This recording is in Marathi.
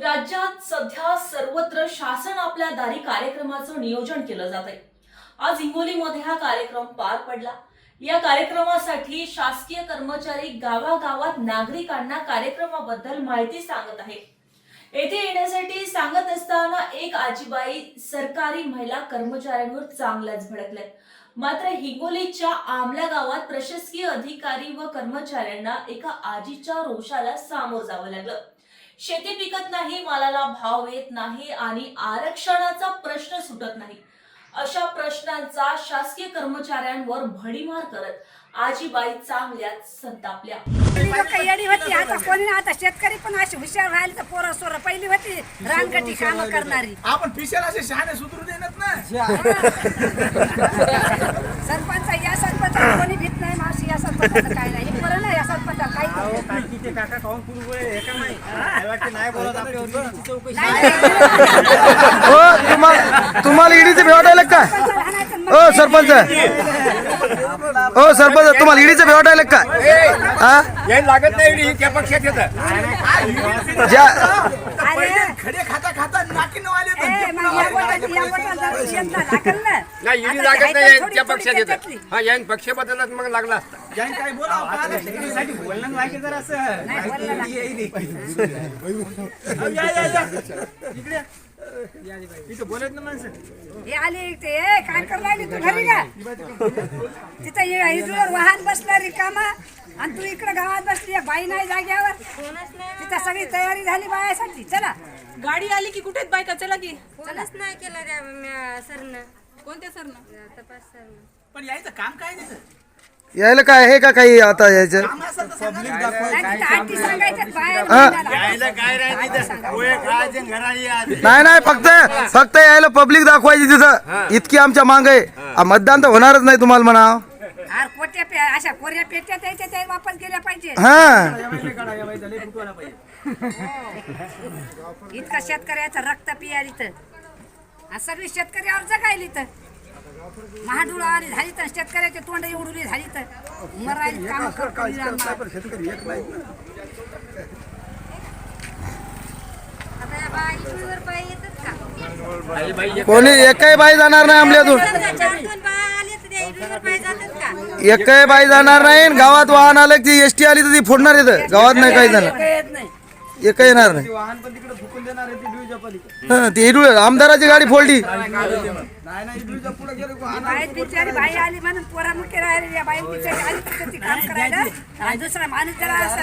राज्यात सध्या सर्वत्र शासन आपल्या दारी कार्यक्रमाचं नियोजन केलं जात आहे. आज हिंगोलीमध्ये हा कार्यक्रम पार पडला. या कार्यक्रमासाठी शासकीय कर्मचारी गावागावात नागरिकांना कार्यक्रमाबद्दल माहिती सांगत आहे. येथे येण्यासाठी सांगत असताना एक आजीबाई सरकारी महिला कर्मचाऱ्यांवर चांगल्याच भडकल्या. मात्र हिंगोलीच्या आमल्या गावात प्रशासकीय अधिकारी व कर्मचाऱ्यांना एका आजीच्या रोषाला सामोर जावं लागलं. शेती पिकत नाही मालाला भाव येत नाही आणि आरक्षणाचा प्रश्न सुटत नाही. अशा प्रश्नांचा शासकीय कर्मचाऱ्यांवर भडीमार करत आजीबाई चांगल्याच संतापल्या. पहिली होती आता कोणी नाही आता शेतकरी पण अशी हुशार राहिले तर पोरं सोरं. पहिली होती रानगटी काम करणारी. आपण पिशाला असे शहाणे सुधरू देणार ना सरपंच या सरपंच कोणी भीत नाही मावशी या सरपंच काय नाही. हो तुम्हाला तुम्हाला ईडीचे भेट आले का? हो सरपंच. हो सरपंच तुम्हाला ईडीचे भेट आले का? हा? लागत नाही त्या पक्षात येतं. ज्या पहिले खडे खाता खाता नाकी नवाले. नाही लागत नाही थोडी पक्षात येतं त्याच्यातली. हा यान पक्ष बदलला तर मग लागला असता. ज्यांनी काही बोलावं? पाहिलं. साठी बोलणं लागेल जरा असं. नाही, बोलणं लागेल. अहो, या, या, या. इकडे. या. इथं बोलत ना माणसं. हे आली ते ए, काय करू राहिली तू? घरी का तिथं वाहन बसलं रिकामा आणि तू इकडे गावात बसली आहे, बाई नाही जाग्यावर. तिथं सगळी तयारी झाली बायासाठी. चला. गाडी आली की कुठेच बायका? चला की. फोनच नाही केला त्या म्या- सरनं. कोणत्या सरनं? तपास सरनं. पण यायचं काम काय तिथं? यायला काय आहे का काही आता यायचं? काम असं तर सांगा ना. नाही, तिथं सांगायच्यात बाया हा. काय नाही नाही फक्त फक्त यायला पब्लिक दाखवायची तिथं. इतकी आमच्या मांग आहे. आ, मतदान तर होणारच नाही तुम्हाला म्हणा. पे अशा कोऱ्या पेट्या त्याच्या त्या वापर केल्या पाहिजे हा इतकं शेतकऱ्याचं रक्त पियाल इथं आणि सगळी शेतकऱ्यावर जगायली तर महाडुळा आली झाली तर शेतकऱ्याचे तोंड एवढुली झाली तर मरायली काम कोणी एकही बाई जाणार नाही आमल्यातून त्या इकडूवर बाई जाणार नाही आणि गावात वाहन आलं की एस टी आली तर ती फोडणार येतं गावात नाही काही जाणार एकही येणार नाही. वाहन पण तिकडे फुकून देणार आहे ती ड्यूच्या पलीकडे. हा, ती इडू आमदाराची गाडी फोडली. नाही नाही ड्यूच्या पुढे गेलो की वाहन बाई बिचारी बाई आली म्हणून पोरा मुके राहिली. या बाई बिचारी आली तर ती काम करायला. आणि दुसरा माणूस जरा असं